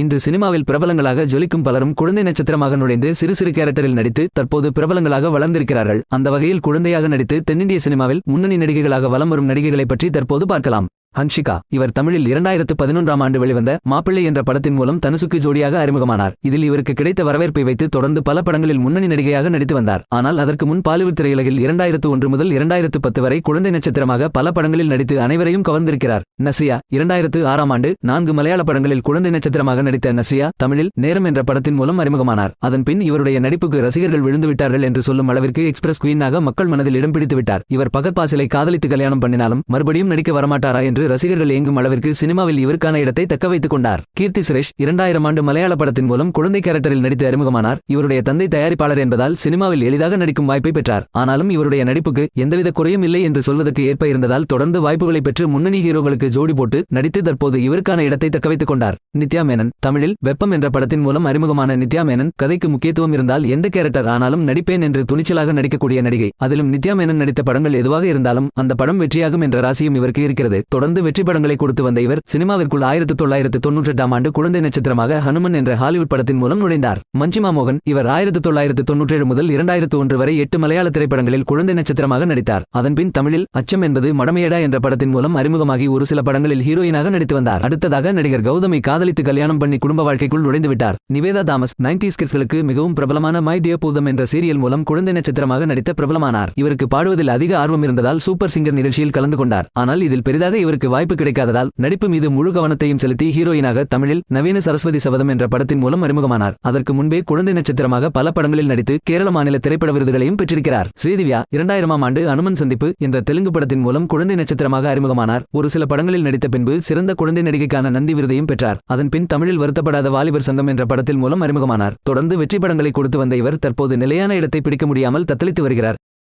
இன்று சினிமாவில் பிரபலங்களாக ஜொலிக்கும் பலரும் குழந்தை நட்சத்திரமாக நுழைந்து சிறு சிறு கேரக்டரில் நடித்து தற்போது பிரபலங்களாக வளர்ந்திருக்கிறார்கள். அந்த வகையில் குழந்தையாக நடித்து தென்னிந்திய சினிமாவில் முன்னணி நடிகைகளாக வலம் வரும் நடிகைகளை பற்றி தற்போது பார்க்கலாம். ஹன்ஷிகா இவர் தமிழில் இரண்டாயிரத்து பதினொன்றாம் ஆண்டு வெளிவந்த மாப்பிள்ளை என்ற படத்தின் மூலம் தனுசுக்கு ஜோடியாக அறிமுகமானார். இதில் இவருக்கு கிடைத்த வரவேற்பை வைத்து தொடர்ந்து பல படங்களில் முன்னணி நடிகையாக நடித்து வந்தார். ஆனால் அதற்கு முன் பாலிவுட் திரையுலகில் இரண்டாயிரத்து ஒன்று முதல் இரண்டாயிரத்து பத்து வரை குழந்தை நட்சத்திரமாக பல படங்களில் நடித்து அனைவரையும் கவர்ந்திருக்கிறார். நஸ்ரியா இரண்டாயிரத்து ஆறாம் ஆண்டு நான்கு மலையாள படங்களில் குழந்தை நட்சத்திரமாக நடித்த நஸ்ரியா தமிழில் நேரம் என்ற படத்தின் மூலம் அறிமுகமானார். அதன் பின் இவருடைய நடிப்புக்கு ரசிகர்கள் விழுந்துவிட்டார்கள் என்று சொல்லும் அளவிற்கு எக்ஸ்பிரஸ் குயினாக மக்கள் மனதில் இடம் பிடித்து விட்டார். இவர் பகத் பாசிலை காதலித்து கல்யாணம் பண்ணினாலும் மறுபடியும் நடிக்க வரமாட்டாரா என்று ரசிகர்கள் ஏங்கும் அளவிற்கு சினிமாவில் இவருக்கான இடத்தை தக்க வைத்துக் கொண்டார். கீர்த்தி சுரேஷ் இரண்டாயிரம் ஆண்டு மலையாள படத்தின் மூலம் குழந்தை கேரக்டரில் நடித்து அறிமுகமானார். இவருடைய தந்தை தயாரிப்பாளர் என்பதால் சினிமாவில் எளிதாக நடிக்கும் வாய்ப்பை பெற்றார். ஆனாலும் இவருடைய நடிப்புக்கு எந்தவித குறையும் இல்லை என்று சொல்வதற்கு ஏற்ப இருந்ததால் தொடர்ந்து வாய்ப்புகளை பெற்று முன்னணி ஹீரோக்களுக்கு ஜோடி போட்டு நடித்து தற்போது இவருக்கான இடத்தை தக்க வைத்துக் கொண்டார். நித்யா மேனன் தமிழில் வெப்பம் என்ற படத்தின் மூலம் அறிமுகமான நித்யா மேனன் கதைக்கு முக்கியத்துவம் இருந்தால் எந்த கேரக்டர் ஆனாலும் நடிப்பேன் என்று துணிச்சலாக நடிக்கக்கூடிய நடிகை. அதிலும் நித்யா மேனன் நடித்த படங்கள் எதுவாக இருந்தாலும் அந்த படம் வெற்றியாகும் என்ற ராசியும் இவருக்கு இருக்கிறது. தொடர்ந்து வெற்றி படங்களை கொடுத்து வந்த இவர் சினிமாவிற்குள் தொள்ளாயிரத்தி தொள்ளாயிரத்து தொன்னூற்றெட்டாம் ஆண்டு குழந்தை நட்சத்திரமாக ஹனுமன் என்ற ஹாலிவுட் படத்தின் மூலம் நுழைந்தார். மஞ்சிமா மோகன் இவர் ஆயிரத்தி தொள்ளாயிரத்து தொன்னூற்றேழு முதல் இரண்டாயிரத்து ஒன்று வரை எட்டு மலையாள திரைப்படங்களில் குழந்தை நட்சத்திரமாக நடித்தார். அதன்பின் தமிழில் அச்சம் என்பது மடமையடா என்ற படத்தின் மூலம் அறிமுகமாகி ஒரு சில படங்களில் ஹீரோயினாக நடித்து வந்தார். அடுத்ததாக நடிகர் கௌதமை காதலித்து கல்யாணம் பண்ணி குடும்ப வாழ்க்கைக்குள் நுழைந்துவிட்டார் நிவேதா தாமஸ் நைன்டி ஸ்கிட்ஸ்களுக்கு மிகவும் பிரபலமான மை டியர் பூதம் என்ற சீரியல் மூலம் குழந்தை நட்சத்திரமாக நடித்த பிரபலமானார். இவருக்கு பாடுவதில் அதிக ஆர்வம் இருந்ததால் சூப்பர் சிங்கர் நிகழ்ச்சியில் கலந்து கொண்டார். ஆனால் இதில் பெரிதாக இவருக்கு வாய்ப்பு கிடைக்காததால் நடிப்பு மீது முழு கவனத்தையும் செலுத்தி ஹீரோயினாக தமிழில் நவீன சரஸ்வதி சபதம் என்ற படத்தின் மூலம் அறிமுகமானார். அதற்கு முன்பே குழந்தை நட்சத்திரமாக பல படங்களில் நடித்து கேரள மாநில திரைப்பட விருதுகளையும் பெற்றிருக்கிறார். ஸ்ரீதிவ்யா இரண்டாயிரமாம் ஆண்டு அனுமன் சந்திப்பு என்ற தெலுங்கு படத்தின் மூலம் குழந்தை நட்சத்திரமாக அறிமுகமானார். ஒரு சில படங்களில் நடித்த பின்பு சிறந்த குழந்தை நடிகைக்கான நந்தி விருதையும் பெற்றார். அதன் பின் தமிழில் வருத்தப்படாத வாலிபர் சங்கம் என்ற படத்தில் மூலம் அறிமுகமானார். தொடர்ந்து வெற்றி படங்களை கொடுத்து வந்த இவர் தற்போது நிலையான இடத்தை பிடிக்க முடியாமல் தத்தளித்து வருகிறார்.